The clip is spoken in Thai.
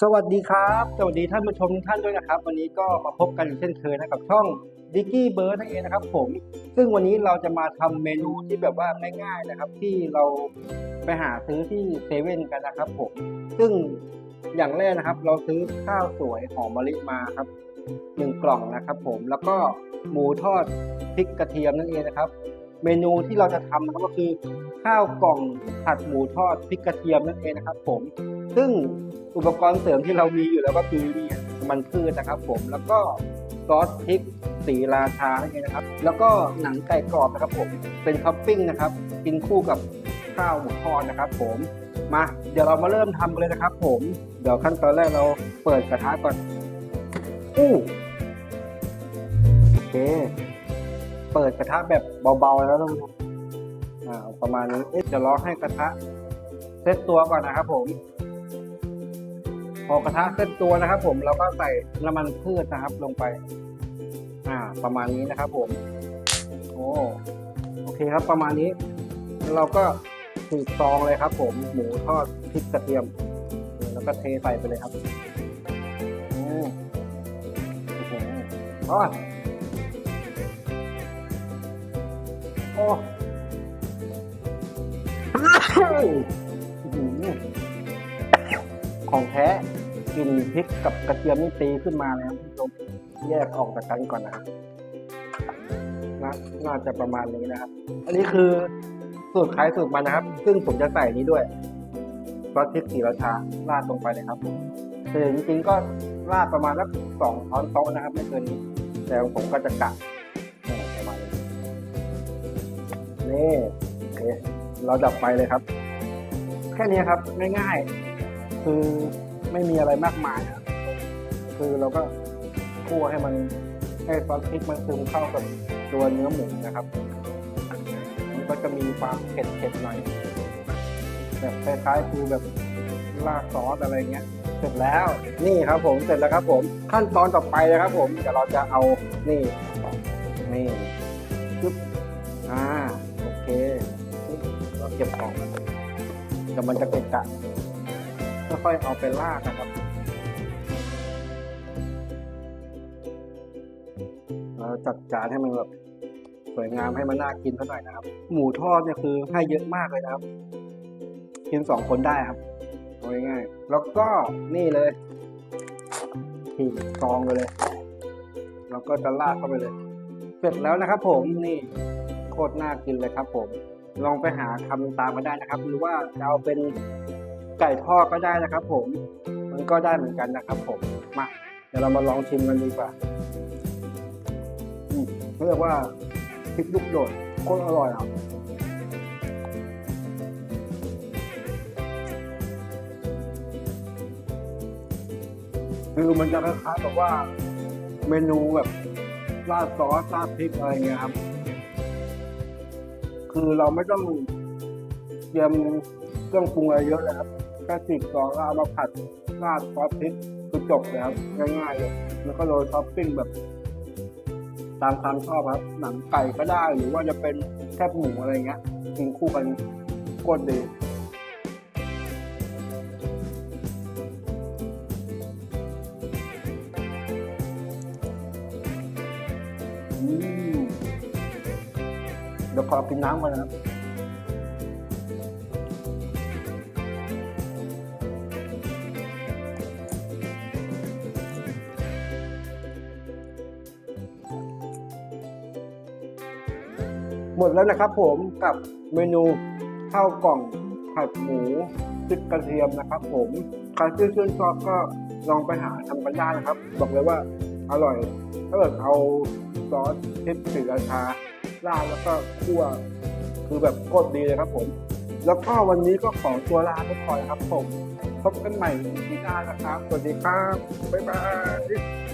สวัสดีครับ สวัสดีท่านผู้ชมทุกท่านด้วยนะครับ วันนี้ก็มาพบกันอีกเช่นเคยนะกับช่องดิกกี้เบิร์ดนั่นเองนะครับผม ซึ่งวันนี้เราจะมาทำเมนูที่แบบว่าง่าย ๆนะครับ ที่เราไปหาซื้อที่เซเว่นกันนะครับผม ซึ่งอย่างแรกนะครับ เราซื้อข้าวสวยหอมมะลิมาครับหนึ่งกล่องนะครับ ผมแล้วก็หมูทอดพริกกระเทียมนั่นเองนะครับ เมนูที่เราจะทำนะครับก็คือข้าวกล่องผัดหมูทอดพริกกระเทียมนั่นเองนะครับ ผม ซึ่งอุปกรณ์เสริมที่เรามีอยู่แล้วก็คือนี่มันพืชนะครับ ผมแล้วก็ซอสพริกสีราชานั่นเองนะครับ แล้วก็หนังไก่กรอบนะครับผมเป็นท็อปปิ้งนะครับ กินคู่กับข้าวหมูทอดนะครับ ผมมาเดี๋ยวเรามาเริ่มทำกันเลยนะครับ ผมเดี๋ยวขั้นตอนแรกเราเปิดกระทะก่อนอู้โอเคเปิดกระทะแบบเบาๆแล้วนะครับอ่าประมาณนี้เอ๊ะจะรอให้กระทะเซตตัวก่อนนะครับผม พอกระทะเซตตัวนะครับ ผมเราก็ใส่น้ำมันพืชนะครับลงไป อ่า ประมาณนี้นะครับ ผม โอ้โอเคครับ ประมาณนี้ เราก็ถูกซองเลยครับ ผมหมูทอดพริกกระเทียม แล้วก็เทใส่ไปเลยครับโอ้โหทอดโอ้อื้อหือ ของแท้กลิ่นพริกกับกระเทียมนี่ตีขึ้นมาเลยครับคุณผู้ชมแยกออกจากกันก่อนนะครับน่าน่าจะประมาณนี้นะครับ อันนี้คือสูตรขายสูตรมันนะครับ ซึ่งผมจะใส่นี้ด้วยซอสพริกสีราชาราดลงไปเลยครับผมแต่จริงๆก็ราดประมาณสักสองช้อนโต๊ะนะครับ ไม่เกินนี้ แต่ผมก็จะกะประมาณนี้นี่โอเคเราดับไฟเลยครับ แค่นี้ครับง่ายๆ คือไม่มีอะไรมากมายครับคือเราก็คั่วให้มันให้ซอสพริกมันซึมเข้ากับตัวเนื้อหมูนะครับมันก็จะมีความเผ็ดๆหน่อยแบบคล้ายๆคือแบบราดซอสอะไรเงี้ย เสร็จแล้วนี่ครับผมเสร็จแล้วครับผมขั้นตอนต่อไปนะครับ ผมเดี๋ยวเราจะเอานี่นี่ปึ๊บอ่าโอเคเราเก็บของเดี๋ยวมันจะเกะกะ ค่อยๆเอาไปลากนะครับเราจัดจานให้มันแบบสวยงามให้มันน่ากินสักหน่อยนะครับ หมูทอดเนี่ยคือให้เยอะมากเลยนะครับ กินสองคนได้ครับง่ายๆแล้วก็นี่เลยถีบซองไปเลย แล้วก็จะลากเข้าไปเลย เสร็จแล้วนะครับ ผมนี่โคตรน่ากินเลยครับ ผม ลองไปหาทำตามมาได้นะครับ หรือว่าจะเอาเป็น ไก่ทอดก็ได้นะครับ ผม มันก็ได้เหมือนกันนะครับ ผม มา เดี๋ยวเรามาลองชิมกันดีกว่าอืมเรียกว่าพริกลูกโดดโคตรอร่อยอะคือมันจะคล้ายๆแบบว่าเมนูแบบราดซอสราดพริกอะไรเงี้ยครับ คือเราไม่ต้องเตรียมเครื่องปรุงอะไรเยอะเลยครับ แค่สิบซองแล้วเอามาผัดราดซอสพริกคือจบเลยครับ ง่ายๆเลยแล้วก็โรยท็อปปิ้งแบบตามความชอบครับ หนังไก่ก็ได้หรือว่าจะเป็นแคบหมูอะไรเงี้ยกินคู่กันโคตรดีเดี๋ยวขอกินน้ำก่อนนะครับ หมดแล้วนะครับผมกับเมนูข้าวกล่องผัดหมูพริกกระเทียมนะครับ ผมใครที่ชื่นชอบก็ลองไปหาทำกันได้นะครับ บอกเลยว่าอร่อย ถ้าเกิดเอาซอสพริกสีราชาราดแล้วก็คั่วคือแบบโคตรดีเลยครับผม แล้วก็วันนี้ก็ขอตัวลาไปก่อนครับผม พบกันใหม่ที่หน้านะครับ สวัสดีครับ บ๊ายบาย